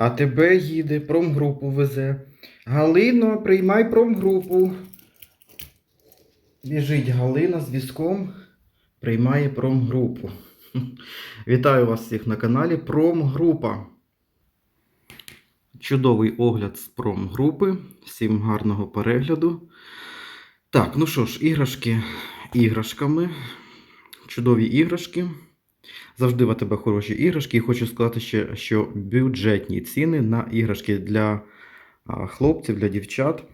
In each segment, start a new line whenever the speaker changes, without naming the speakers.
А тебе їде, промгрупу везе. Галино, приймай промгрупу. Біжить Галина з візком, приймає промгрупу. Вітаю вас всіх на каналі Промгрупа. Чудовий огляд з промгрупи. Всім гарного перегляду. Так, ну що ж, іграшки іграшками. Чудові іграшки. Завжди в тебе хороші іграшки. І хочу сказати ще, що бюджетні ціни на іграшки для хлопців, для дівчат.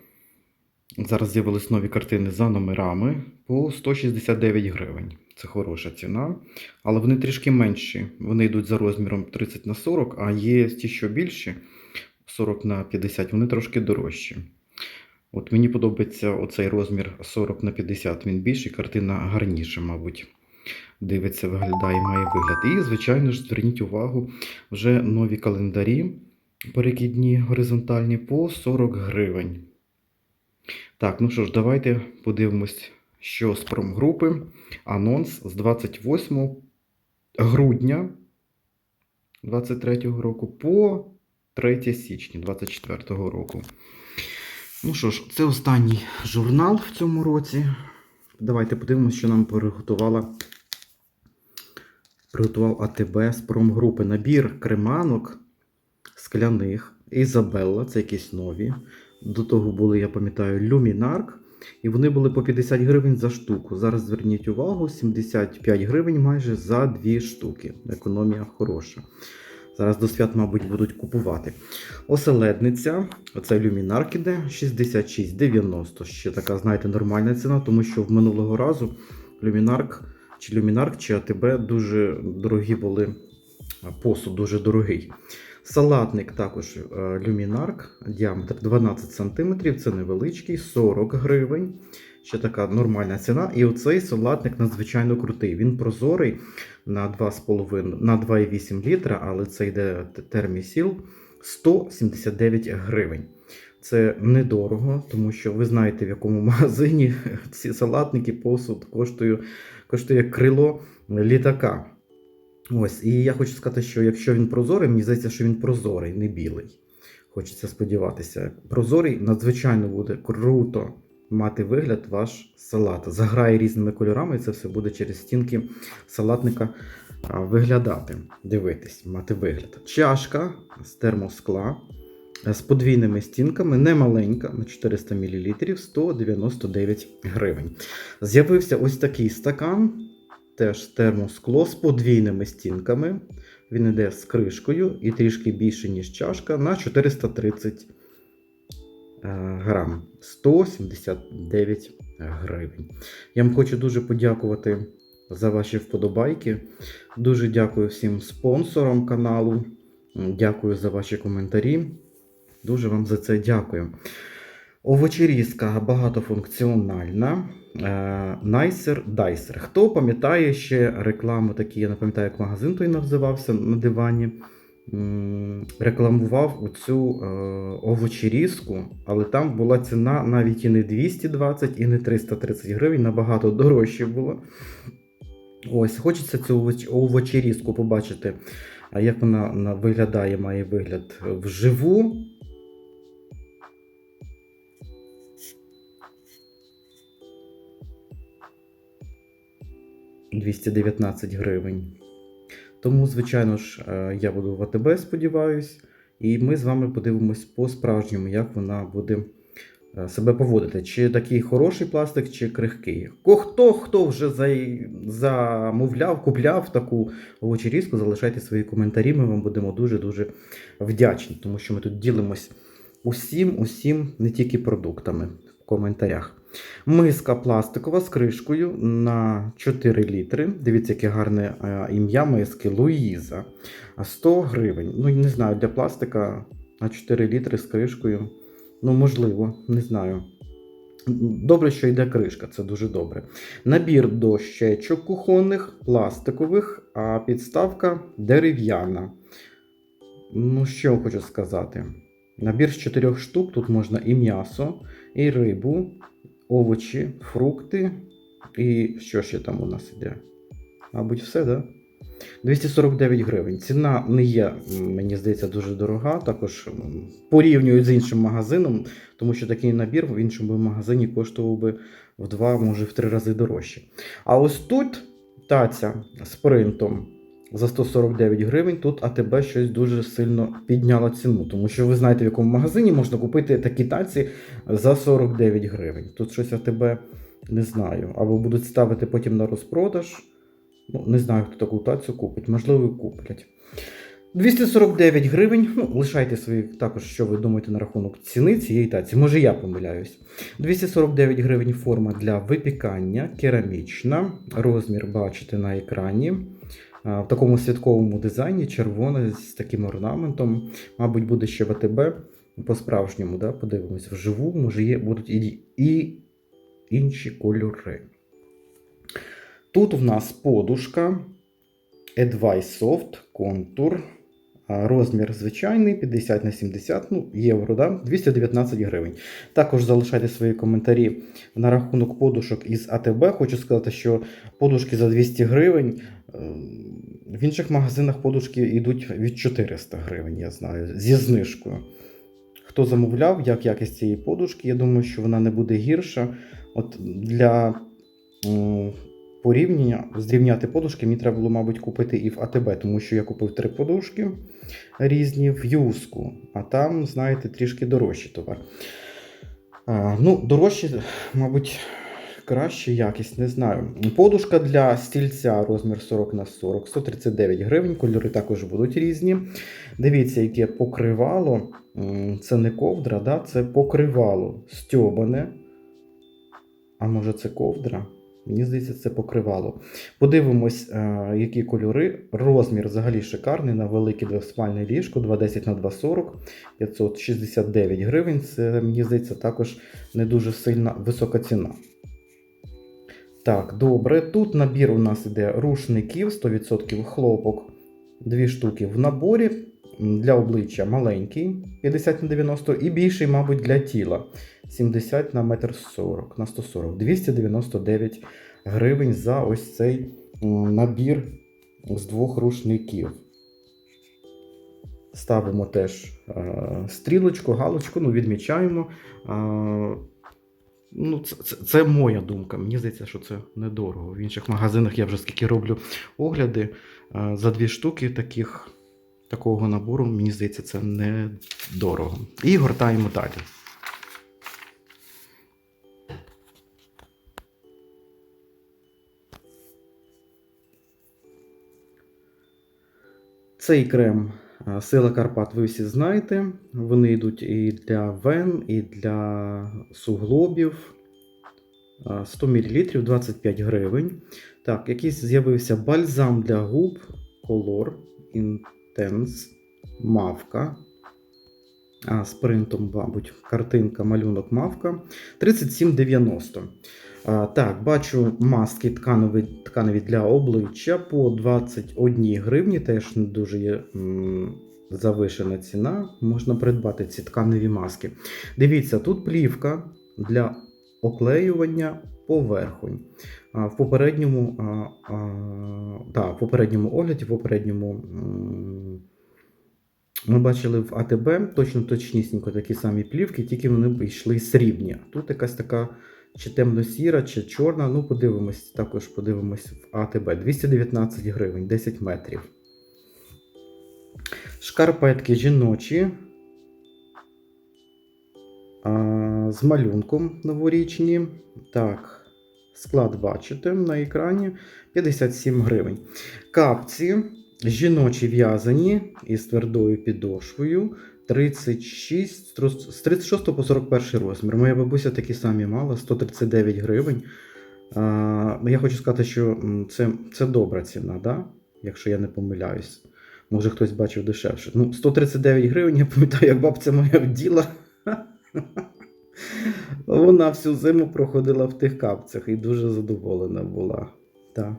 Зараз з'явились нові картини за номерами по 169 гривень. Це хороша ціна. Але вони трішки менші. Вони йдуть за розміром 30 на 40, а є ті, що більші 40 на 50, вони трошки дорожчі. От мені подобається оцей розмір 40 на 50, він більший, картина гарніша, мабуть. Дивиться, виглядає, має вигляд. І, звичайно ж, зверніть увагу, вже нові календарі перекидні горизонтальні по 40 гривень. Так, ну що ж, давайте подивимось, що з промгрупи. Анонс з 28 грудня 23 року по 3 січня 24 року. Ну що ж, це останній журнал в цьому році. Давайте подивимось, що нам приготувала. Приготував АТБ з промгрупи. Набір креманок скляних. Ізабелла, це якісь нові. До того були, я пам'ятаю, Люмінарк. І вони були по 50 гривень за штуку. Зараз зверніть увагу, 75 гривень майже за дві штуки. Економія хороша. Зараз до свят, мабуть, будуть купувати. Оселедниця, оце люмінарк іде 66,90. Ще така, знаєте, нормальна ціна, тому що в минулого разу люмінарк чи люмінарк, чи АТБ дуже дорогі були. Посуд дуже дорогий. Салатник також е, люмінарк, діаметр 12 см, це невеличкий, 40 гривень. Ще така нормальна ціна. І оцей салатник надзвичайно крутий. Він прозорий на 2,5 на 2,8 літра, але це йде термісіл 179 гривень. Це недорого, тому що ви знаєте, в якому магазині ці салатники посуд коштує, коштує крило літака. Ось, і я хочу сказати, що якщо він прозорий, мені здається, що він прозорий, не білий. Хочеться сподіватися. Прозорий надзвичайно буде круто мати вигляд ваш салат. Заграє різними кольорами, і це все буде через стінки салатника виглядати. Дивитись, мати вигляд. Чашка з термоскла з подвійними стінками, не маленька, на 400 мл, 199 гривень. З'явився ось такий стакан. Теж термоскло з подвійними стінками. Він йде з кришкою і трішки більше, ніж чашка, на 430 е, грам. 179 гривень. Я вам хочу дуже подякувати за ваші вподобайки. Дуже дякую всім спонсорам каналу. Дякую за ваші коментарі. Дуже вам за це дякую. Овочерізка багатофункціональна. Найсер Дайсер. Хто пам'ятає ще рекламу такі, я не пам'ятаю, як магазин той називався на дивані. Рекламував оцю е, овочерізку, але там була ціна навіть і не 220, і не 330 гривень, набагато дорожче було. Ось, хочеться цю овочерізку побачити, як вона виглядає, має вигляд вживу. – 219 гривень. Тому, звичайно ж, е, я буду в АТБ, сподіваюсь, і ми з вами подивимось по-справжньому, як вона буде е, себе поводити. Чи такий хороший пластик, чи крихкий. Хто хто вже замовляв, купляв таку овочерізку, залишайте свої коментарі. Ми вам будемо дуже-дуже вдячні, тому що ми тут ділимось усім, усім, не тільки продуктами в коментарях. Миска пластикова з кришкою на 4 літри. Дивіться, яке гарне е, ім'я миски Луїза. 100 гривень. Ну, не знаю, для пластика на 4 літри з кришкою. Ну, можливо, не знаю. Добре, що йде кришка, це дуже добре. Набір дощечок кухонних, пластикових, а підставка дерев'яна. Ну, що хочу сказати. Набір з 4 штук, тут можна і м'ясо, і рибу, овочі, фрукти. І що ще там у нас іде? Мабуть, все, так? Да? 249 гривень. Ціна не є, мені здається, дуже дорога. Також м, порівнюю з іншим магазином, тому що такий набір в іншому магазині коштував би в два, може в три рази дорожче. А ось тут таця з принтом за 149 гривень. Тут АТБ щось дуже сильно підняло ціну, тому що ви знаєте, в якому магазині можна купити такі таці за 49 гривень. Тут щось АТБ не знаю. Або будуть ставити потім на розпродаж. Ну, не знаю, хто таку тацю купить, можливо, куплять. 249 гривень. Ну, лишайте свої також, що ви думаєте на рахунок ціни цієї таці. Може, я помиляюсь. 249 гривень форма для випікання, керамічна. Розмір бачите на екрані. В такому святковому дизайні, червоне з таким орнаментом. Мабуть, буде ще ВТБ по-справжньому. Да? Подивимось вживу, може, є, будуть і, і інші кольори. Тут в нас подушка Advice Soft Contour. Розмір звичайний 50 на 70 ну, євро, да? 219 гривень. Також залишайте свої коментарі на рахунок подушок із АТБ. Хочу сказати, що подушки за 200 гривень. е, В інших магазинах подушки йдуть від 400 гривень, я знаю, зі знижкою. Хто замовляв, як якість цієї подушки, я думаю, що вона не буде гірша. От для м, порівняння, зрівняти подушки, мені треба було, мабуть, купити і в АТБ, тому що я купив три подушки різні в юску, а там, знаєте, трішки дорожчий товар. А, ну, дорожче, мабуть, краще якість, не знаю. Подушка для стільця розмір 40 на 40, 139 гривень. Кольори також будуть різні. Дивіться, яке покривало. Це не ковдра, да? це покривало стьобане. А може це ковдра? Мені здається, це покривало. Подивимось, е, які кольори. Розмір взагалі шикарний на велике двоспальне ліжко 210 на 240 569 гривень. Це, мені здається, також не дуже сильна висока ціна. Так, добре. Тут набір у нас іде рушників 100% хлопок. Дві штуки в наборі. Для обличчя маленький 50 на 90 і більший, мабуть, для тіла 70 на 1,40 на 140 299 гривень за ось цей набір з двох рушників. Ставимо теж е, стрілочку, галочку, ну, відмічаємо. Е, Ну, це, це, це моя думка. Мені здається, що це недорого. В інших магазинах я вже скільки роблю огляди е, за дві штуки таких, такого набору, мені здається, це недорого. І гортаємо далі. Цей крем е, Сила Карпат, ви всі знаєте. Вони йдуть і для вен, і для суглобів. Е, 100 мл 25 гривень. Так, якийсь з'явився бальзам для губ Color Intense Мавка. А, з мабуть, картинка, малюнок мавка. 37,90. А, так, бачу маски тканові, тканеві для обличчя по 21 гривні. Теж не дуже є м, завишена ціна. Можна придбати ці тканеві маски. Дивіться, тут плівка для оклеювання поверхонь. В попередньому, да, в попередньому огляді, в попередньому ми бачили в АТБ точно точнісінько такі самі плівки, тільки вони йшли срібні. Тут якась така чи темно-сіра, чи чорна. Ну, подивимось, також подивимось в АТБ. 219 гривень, 10 метрів. Шкарпетки жіночі. З малюнком новорічні. Так, склад бачите на екрані 57 гривень. Капці жіночі в'язані із твердою підошвою 36, з 36 по 41 розмір. Моя бабуся такі самі мала 139 гривень. Я хочу сказати, що це, це добра ціна, да? якщо я не помиляюсь. Може хтось бачив дешевше. Ну, 139 гривень, я пам'ятаю, як бабця моя вділа. Вона всю зиму проходила в тих капцях і дуже задоволена була. Так.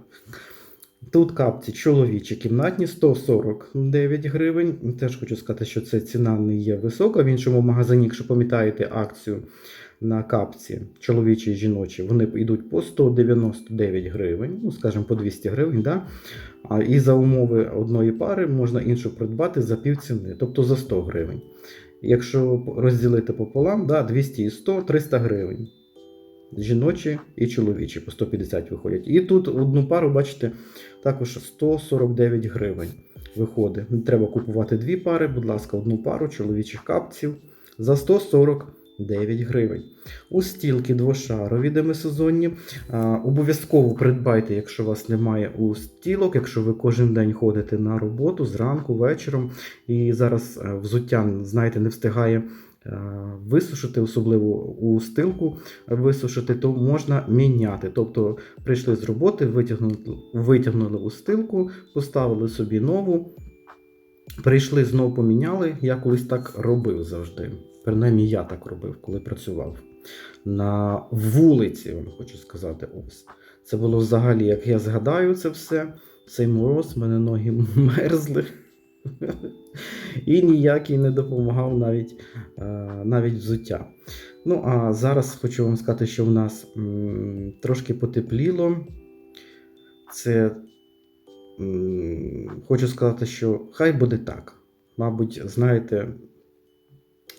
Тут капці чоловічі кімнатні 149 гривень. Теж хочу сказати, що це ціна не є висока. В іншому магазині, якщо пам'ятаєте акцію, на капці, чоловічі і жіночі, вони йдуть по 199 гривень, ну, скажімо, по 200 гривень. Да? А, і за умови одної пари можна іншу придбати за півціни, тобто за 100 гривень. Якщо розділити пополам, да, 200 і 100 300 гривень. Жіночі і чоловічі по 150 виходять. І тут одну пару, бачите, також 149 гривень виходить. Треба купувати дві пари, будь ласка, одну пару чоловічих капців за 149 гривень. У стілки двошарові демисезонні. Обов'язково придбайте, якщо у вас немає у стілок, якщо ви кожен день ходите на роботу зранку, вечором, і зараз е, взуття, знаєте, не встигає е, висушити, особливо у стилку висушити, то можна міняти. Тобто прийшли з роботи, витягнули, витягнули у стилку, поставили собі нову. Прийшли, знову поміняли. Я колись так робив завжди. Принаймні, я так робив, коли працював на вулиці, вам хочу сказати. Ось. Це було взагалі, як я згадаю це все, цей мороз, в мене ноги мерзли. І ніякий не допомагав навіть, е, навіть взуття. Ну, а зараз хочу вам сказати, що в нас трошки потепліло. Це хочу сказати, що хай буде так. Мабуть, знаєте,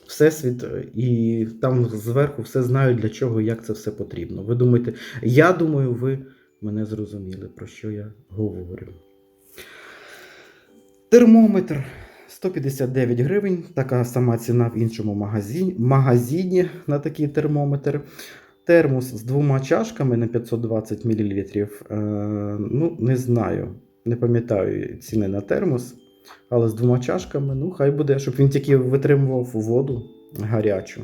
Всесвіт е, і там зверху все знають, для чого, як це все потрібно. Ви думаєте, я думаю, ви мене зрозуміли, про що я говорю. Термометр 159 гривень, така сама ціна в іншому магазині, магазині на такий термометр. Термос з двома чашками на 520 мл. Е, ну, не знаю, не пам'ятаю ціни на термос, але з двома чашками, ну, хай буде, щоб він тільки витримував воду гарячу.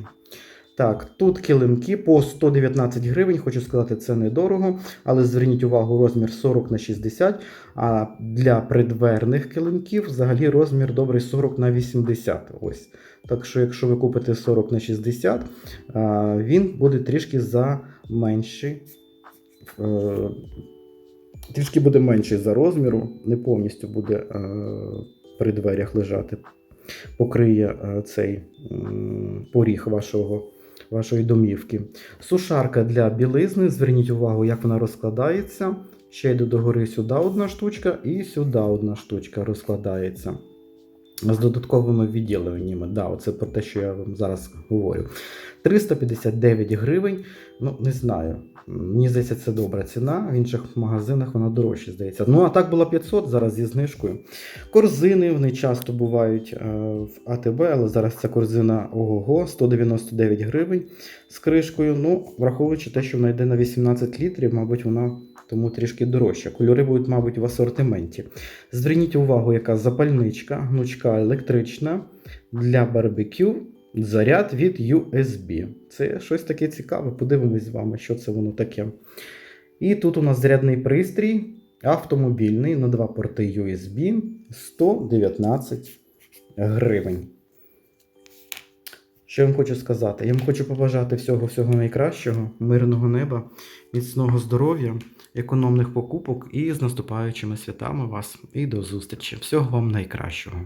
Так, тут килимки по 119 гривень. Хочу сказати, це недорого, але зверніть увагу, розмір 40 на 60. А для придверних килимків взагалі розмір добрий 40 на 80. Ось. Так що, якщо ви купите 40 на 60, він буде трішки за менший. Е, Трішки буде менший за розміру, не повністю буде е, при дверях лежати. Покриє е, цей м, поріг вашого, вашої домівки. Сушарка для білизни. Зверніть увагу, як вона розкладається. Ще йде догори сюди одна штучка, і сюди одна штучка розкладається. З додатковими відділеннями. Да, оце про те, що я вам зараз говорю. 359 гривень. Ну, не знаю. Мені здається, це добра ціна. В інших магазинах вона дорожча, здається. Ну, а так була 500 зараз зі знижкою. Корзини вони часто бувають е, в АТБ, але зараз ця корзина ого-го, 199 гривень з кришкою. Ну, враховуючи те, що вона йде на 18 літрів, мабуть, вона тому трішки дорожча. Кольори будуть, мабуть, в асортименті. Зверніть увагу, яка запальничка, гнучка електрична для барбекю. Заряд від USB. Це щось таке цікаве. Подивимось з вами, що це воно таке. І тут у нас зарядний пристрій автомобільний на два порти USB 119 гривень. Що я вам хочу сказати? Я вам хочу побажати всього-всього найкращого, мирного неба, міцного здоров'я, економних покупок і з наступаючими святами вас. І до зустрічі. Всього вам найкращого.